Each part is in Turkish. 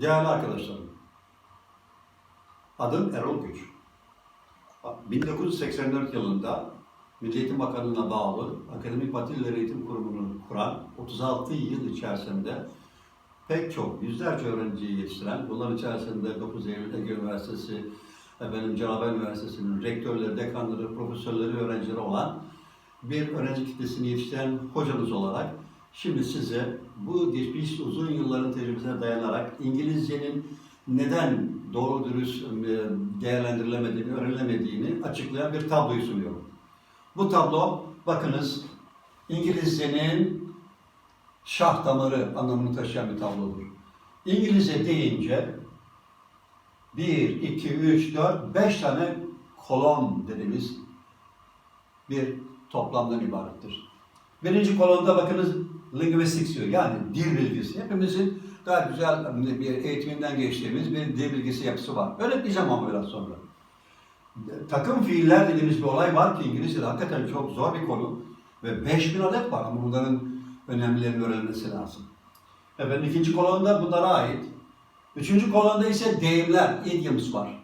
Değerli arkadaşlarım, adım Erol Güç. 1984 yılında Milli Eğitim Bakanlığı'na bağlı Akademik Batı İleri Eğitim Kurumu'nu kuran 36 yıl içerisinde pek çok yüzlerce öğrenciyi yetiştiren, bunların içerisinde 9 Eylül Ege Üniversitesi, efendim Cenabel Üniversitesi'nin rektörleri, dekanları, profesörleri, öğrencileri olan bir öğrenci kitlesini yetiştiren hocanız olarak şimdi size bu geçmiş uzun yılların tecrübesine dayanarak İngilizcenin neden doğru dürüst e, değerlendirilemediğini, öğrenilemediğini açıklayan bir tabloyu sunuyorum. Bu tablo bakınız İngilizcenin şah damarı anlamını taşıyan bir tablodur. İngilizce deyince 1, 2, 3, 4, 5 tane kolon dediğimiz bir toplamdan ibarettir. Birinci kolonda bakınız linguistics. Yani dil bilgisi. Hepimizin daha güzel bir eğitiminden geçtiğimiz bir dil bilgisi yapısı var. Öğreteceğim ama biraz sonra. Takım fiiller dediğimiz bir olay var ki İngilizce'de hakikaten çok zor bir konu. Ve 5000 adet var ama bunların önemlilerinin öğrenilmesi lazım. Efendim ikinci kolonda bunlara ait. Üçüncü kolonda ise deyimler, idioms var.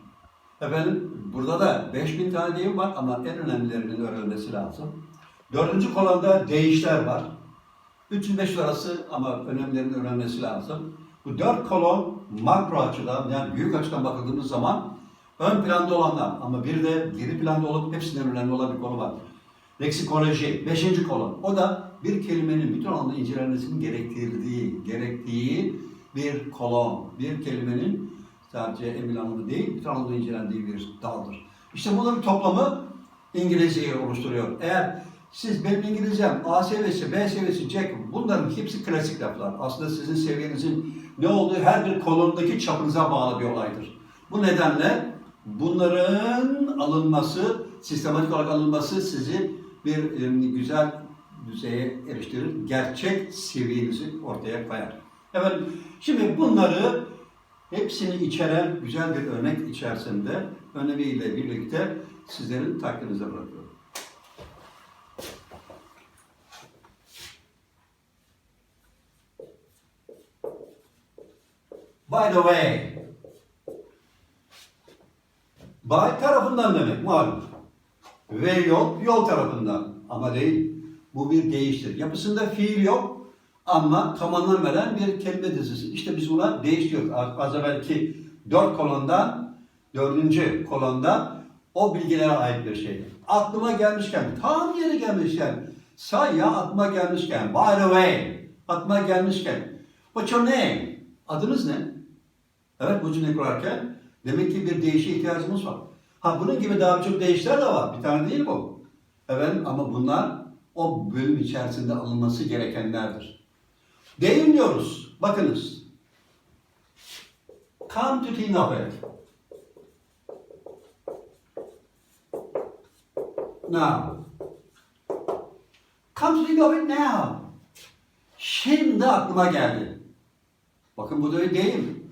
Efendim burada da 5000 tane deyim var ama en önemlilerinin öğrenilmesi lazım. Dördüncü kolonda değişler var. 305 arası ama önemlilerinin öğrenilmesi lazım. Bu dört kolon makro açıdan yani büyük açıdan bakıldığımız zaman ön planda olanlar ama bir de geri planda olup hepsinden önemli olan bir konu var. Leksikoloji, beşinci kolon. O da bir kelimenin bütün anlamda incelenmesinin gerektirdiği, gerektiği bir kolon. Bir kelimenin sadece emin anlamda değil, bütün anlamda incelendiği bir daldır. İşte bunların toplamı İngilizceyi oluşturuyor. Eğer siz benim İngilizcem A seviyesi, B seviyesi, C bunların hepsi klasik laflar. Aslında sizin seviyenizin ne olduğu her bir kolondaki çapınıza bağlı bir olaydır. Bu nedenle bunların alınması, sistematik olarak alınması sizi bir güzel düzeye eriştirir. Gerçek seviyenizi ortaya koyar. Evet, şimdi bunları hepsini içeren güzel bir örnek içerisinde önemiyle birlikte sizlerin takdirinize bırakıyorum. By the way, by tarafından demek malum. Ve yol, yol tarafından ama değil. Bu bir değiştir. Yapısında fiil yok ama tam anlam veren bir kelime dizisi. İşte biz buna değiş diyoruz. Az evvelki dört kolondan, dördüncü kolonda o bilgilere ait bir şey. Aklıma gelmişken, tam yeri gelmişken, say ya aklıma gelmişken, by the way, aklıma gelmişken, what's your name? Adınız ne? Evet bu cümle kurarken demek ki bir değişe ihtiyacımız var. Ha bunun gibi daha çok değişler de var. Bir tane değil bu. Evet ama bunlar o bölüm içerisinde alınması gerekenlerdir. Deyim diyoruz. Bakınız. Come to think of it. Now. Come to think of now. Şimdi aklıma geldi. Bakın bu da deyim.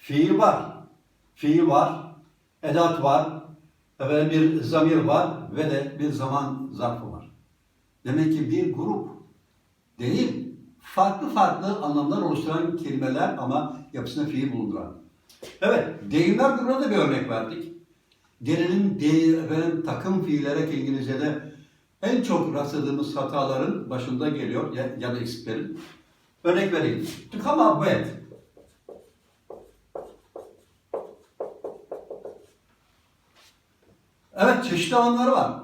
Fiil var. Fiil var. Edat var. Efendim bir zamir var ve de bir zaman zarfı var. Demek ki bir grup değil, farklı farklı anlamlar oluşturan kelimeler ama yapısında fiil bulunduran. Evet, deyimler grubuna da bir örnek verdik. Gelelim de, efendim, takım fiillere İngilizce'de en çok rastladığımız hataların başında geliyor ya, ya da eksiklerin. Örnek vereyim. To come up with. Evet, çeşitli alanları var.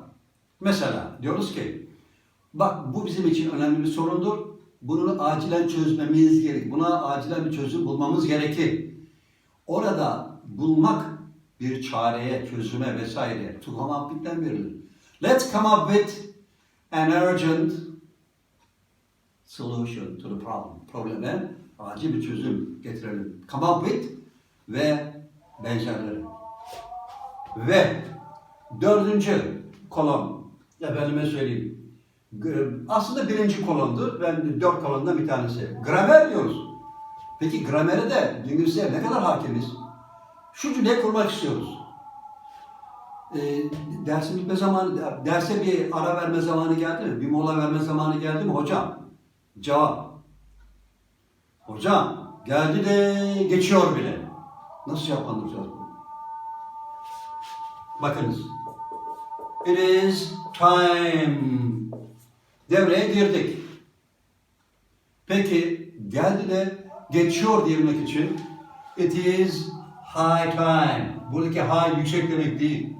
Mesela diyoruz ki, bak bu bizim için önemli bir sorundur. Bunu acilen çözmemiz gerek. Buna acilen bir çözüm bulmamız gerekir. Orada bulmak bir çareye, çözüme vesaire to come up with'ten verilir. Let's come up with an urgent solution to the problem. Probleme acil bir çözüm getirelim. Come up with ve benzerleri. Ve dördüncü kolon, efendime söyleyeyim. Aslında birinci kolondu. Ben dört kolondan bir tanesi. Gramer diyoruz. Peki gramere de lingüistiğe ne kadar hakimiz? Şu cümleyi kurmak istiyoruz. E, dersin bitme zamanı, derse bir ara verme zamanı geldi mi? Bir mola verme zamanı geldi mi hocam? Cevap. Hocam Geldi de geçiyor bile. Nasıl yapandıracağız bunu? Bakınız. It is time. Devreye girdik. Peki geldi de geçiyor diyebilmek için it is high time. Buradaki high yüksek demek değil.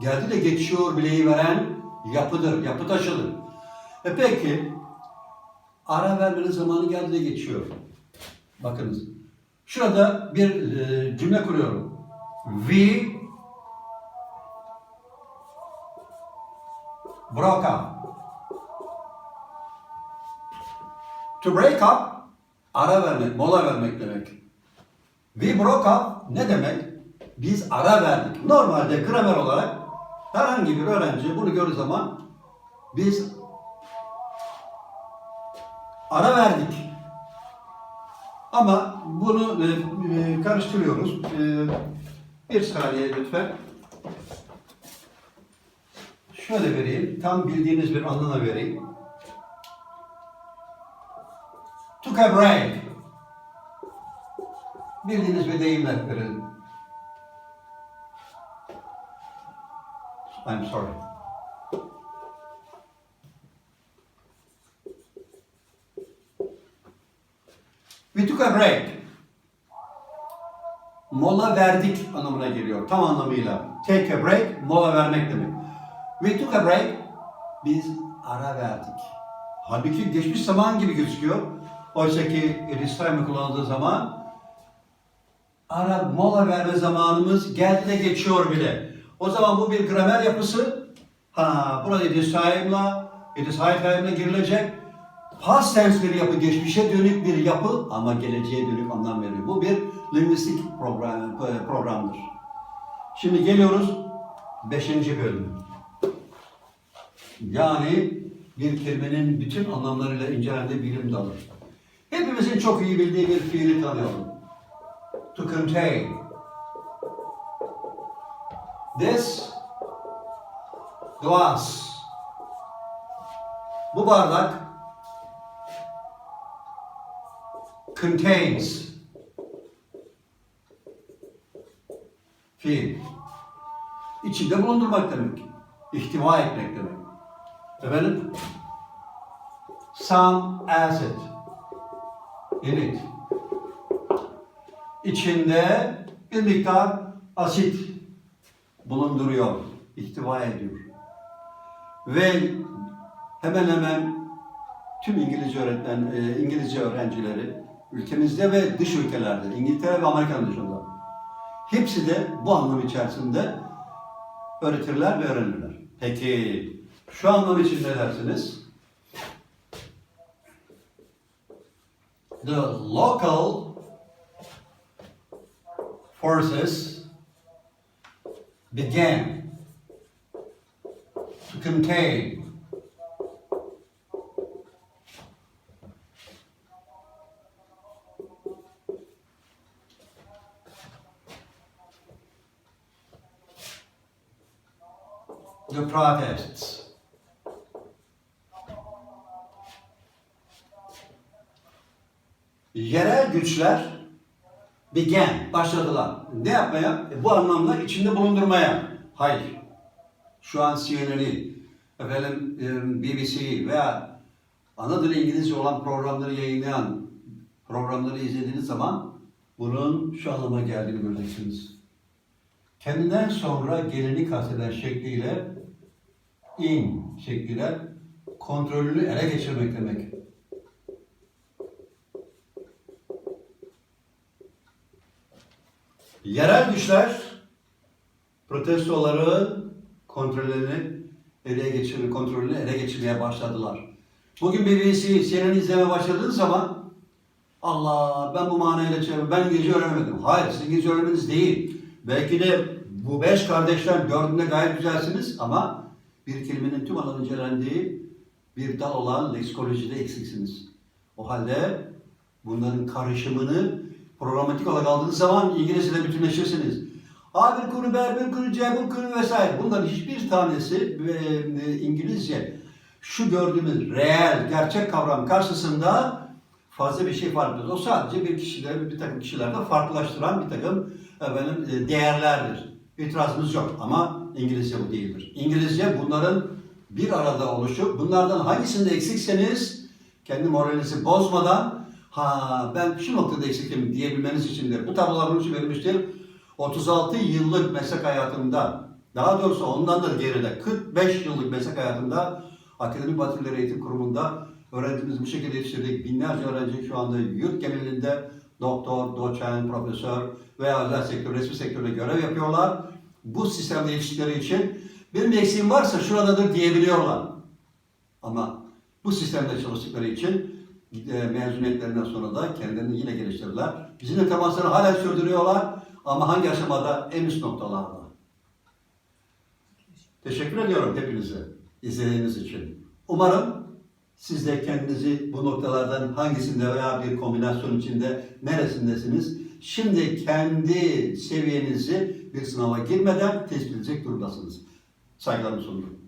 Geldi de geçiyor bileği veren yapıdır, yapı taşıdır. E peki ara vermenin zamanı geldi de geçiyor. Bakınız. Şurada bir e, cümle kuruyorum. We broke up. To break up ara vermek, mola vermek demek. We broke up ne demek? Biz ara verdik. Normalde gramer olarak herhangi bir öğrenci bunu gördüğü zaman biz ara verdik. Ama bunu e, e, karıştırıyoruz. E, bir saniye lütfen. Şöyle vereyim. Tam bildiğiniz bir anlamına vereyim. Took a break. Bildiğiniz bir deyimle verelim. I'm sorry. We took a break. Mola verdik anlamına geliyor. Tam anlamıyla. Take a break, mola vermek demek. We took a break, biz ara verdik. Halbuki geçmiş zaman gibi gözüküyor. Oysa ki it kullanıldığı zaman ara mola verme zamanımız geldi de geçiyor bile. O zaman bu bir gramer yapısı. Ha, burada it is time'la, it is girilecek. Past tense bir yapı, geçmişe dönük bir yapı ama geleceğe dönük anlam veriyor. Bu bir lingüistik program, programdır. Şimdi geliyoruz 5. bölüm. Yani bir kelimenin bütün anlamlarıyla incelendiği bilim dalı. Hepimizin çok iyi bildiği bir fiili tanıyalım. To contain. This glass. Bu bardak contains fiil. İçinde bulundurmak demek. İhtiva etmek demek. Efendim? Some acid in it. İçinde bir miktar asit bulunduruyor, ihtiva ediyor. Ve hemen hemen tüm İngilizce öğretmen, e, İngilizce öğrencileri ülkemizde ve dış ülkelerde, İngiltere ve Amerika'nın dışında hepsi de bu anlam içerisinde öğretirler ve öğrenirler. Peki şu anlam için ne dersiniz? The local forces began to contain the protests. Yerel güçler began, başladılar. Ne yapmaya? E, bu anlamda içinde bulundurmaya. Hayır. Şu an CNN'i, efendim e, BBC'yi veya ana dili İngilizce olan programları yayınlayan programları izlediğiniz zaman bunun şu anlama geldiğini göreceksiniz. Kendinden sonra geleni kasteden şekliyle in şekliyle kontrolünü ele geçirmek demek. Yerel güçler protestoların kontrolünü ele geçirme, kontrolünü ele geçirmeye başladılar. Bugün BBC, CNN izlemeye başladığınız zaman Allah ben bu manayla çevirdim, ben İngilizce öğrenemedim. Hayır, siz İngilizce öğrenmeniz değil. Belki de bu beş kardeşler gördüğünde gayet güzelsiniz ama bir kelimenin tüm alanı incelendiği bir dal olan leksikolojide eksiksiniz. O halde bunların karışımını programatik olarak aldığınız zaman İngilizce'de bütünleşirsiniz. A bir konu, B bir konu, C bir konu vesaire. Bunların hiçbir tanesi e, İngilizce şu gördüğümüz reel, gerçek kavram karşısında fazla bir şey fark etmez. O sadece bir kişileri bir takım kişilerde farklılaştıran bir takım efendim, e, değerlerdir. İtirazımız yok ama İngilizce bu değildir. İngilizce bunların bir arada oluşu, bunlardan hangisinde eksikseniz kendi moralinizi bozmadan ha ben şu noktada eksiktim diyebilmeniz içindir. Bu tablolar bunun için verilmiştir. 36 yıllık meslek hayatımda, daha doğrusu ondan da geride 45 yıllık meslek hayatımda Akademi Batılıları Eğitim Kurumu'nda öğrencimizi bu şekilde yetiştirdik. Binlerce öğrenci şu anda yurt genelinde doktor, doçent, profesör veya özel sektör, resmi sektörde görev yapıyorlar. Bu sistemde yetiştikleri için benim eksiğim varsa şuradadır diyebiliyorlar. Ama bu sistemde çalıştıkları için mezuniyetlerinden sonra da kendilerini yine geliştirdiler. Bizimle temasları hala sürdürüyorlar ama hangi aşamada? En üst noktalarda. Teşekkür ediyorum hepinize izlediğiniz için. Umarım siz de kendinizi bu noktalardan hangisinde veya bir kombinasyon içinde neresindesiniz? Şimdi kendi seviyenizi bir sınava girmeden tespit edecek durumdasınız. Saygılarımı sunuyorum.